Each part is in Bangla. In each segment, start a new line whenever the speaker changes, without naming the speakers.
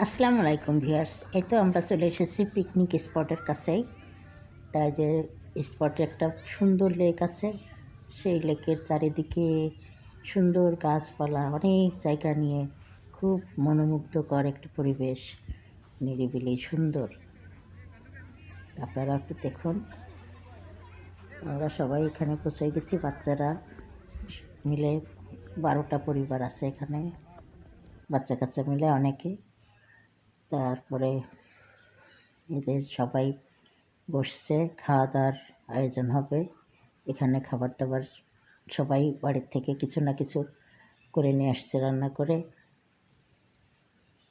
আসসালামু আলাইকুম ভিউয়ার্স, এই তো আমরা চলে এসেছি পিকনিক স্পটের কাছেই। তাই যে স্পটে একটা সুন্দর লেক আছে, সেই লেকের চারিদিকে সুন্দর গাছপালা, অনেক জায়গা নিয়ে খুব মনোমুগ্ধকর একটা পরিবেশ, নিরিবিলি, সুন্দর। আপনারা একটু দেখুন। আমরা সবাই এখানে পৌঁছে গেছি, বাচ্চারা মিলে বারোটা পরিবার আছে এখানে। বাচ্চা কাচ্চা মিলে অনেকে। তারপরে এদের সবাই বসছে খাওয়া দাওয়ার আয়োজন হবে। এখানে খাবার দাবার সবাই বাড়ির থেকে কিছু না কিছু করে নিয়ে আসছে রান্না করে।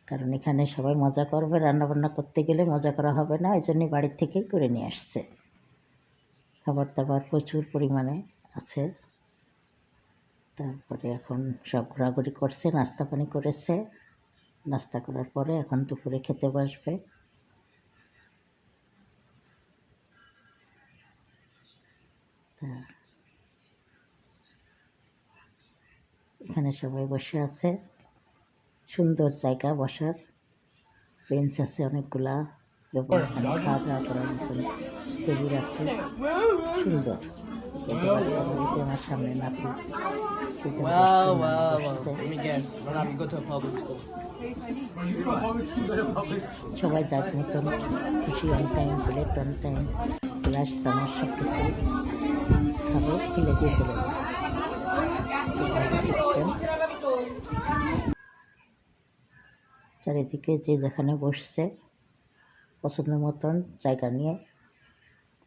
কারণ এখানে সবাই মজা করবে রান্না বান্না করতে গেলে মজা করা হবে না এই জন্যই বাড়ির থেকেই করে নিয়ে আসছে। খাবার দাবার প্রচুর পরিমাণে আছে। তারপরে এখন সব ঘোরাঘুরি করছে নাস্তা পানি করেছে। নাস্তা করার পরে এখন দুপুরে খেতে বসবে এখানে সবাই বসে আছে। সুন্দর জায়গা বসার। বেঞ্চ আছে অনেকগুলা। খাওয়া দাওয়া করার মতন। টেবিল আছে। সুন্দর। আমার সামনে
go to a public school.
সবাই যার মতন খুশি on time plate on time glass চামচ সব কিছু খাবে, ফেলে দিয়ে চলে সিস্টেম চারিদিকে যে যেখানে বসছে, পছন্দ মতন জায়গা নিয়ে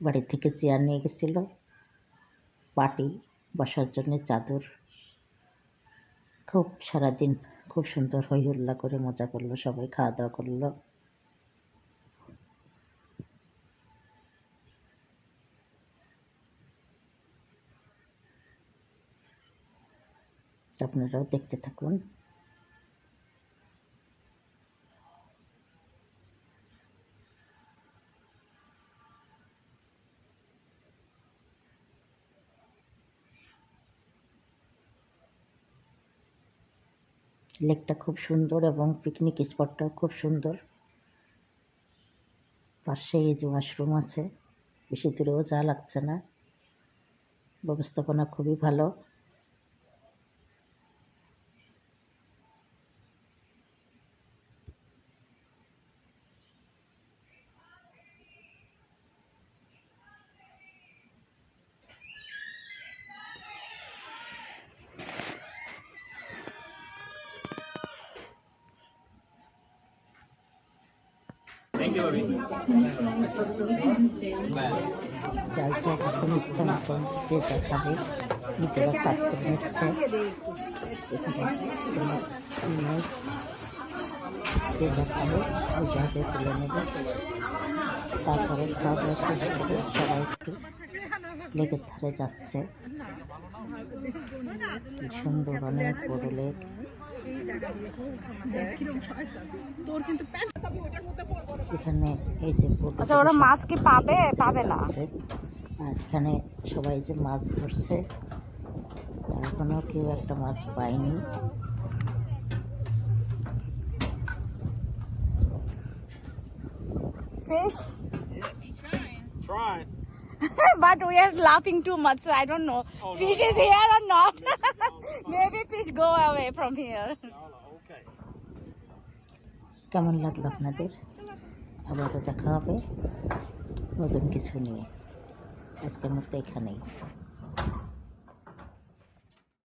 বাড়ি থেকে চেয়ার নিয়ে গেছিল পাটি বসার জন্যে চাদর। খুব সারাদিন খুব সুন্দর হই হুল্লা করে মজা করল, সবাই খাওয়া দাওয়া করল। আপনারাও দেখতে থাকুন। লেকটা খুব সুন্দর এবং পিকনিক স্পটটাও খুব সুন্দর। পাশে এই যে ওয়াশরুম আছে, বেশি দূরেও যা লাগছে না। ব্যবস্থাপনা খুবই ভালো। যার যার এখন ইচ্ছা মতন যে যা খাবে নিজেরা সার্ভ করে নিচ্ছে এখানে কোনো ই নেই যে যা খাবে ওই জায়গায় তুলে নেবে তারপরে খাওয়া দাওয়া শেষ করে সবাই একটু লেকের ধারে যাচ্ছে। কি সুন্দর অনেক বড় লেক। এখানে এই যে
আচ্ছা ওরা মাছ কি পাবে? পাবে না?
আছে আর এখানে সবাই যে মাছ ধরছে তার এখনও কেউ একটা মাছ পায়নি।
Fish?
Trying.
but we are laughing too much so I don't know
Oh, no.
fish is here or not maybe fish go away from here
Okay.
কেমন লাগলো আপনাদের আবারও দেখা হবে নতুন কিছু নিয়ে আজকের মতো এখানেই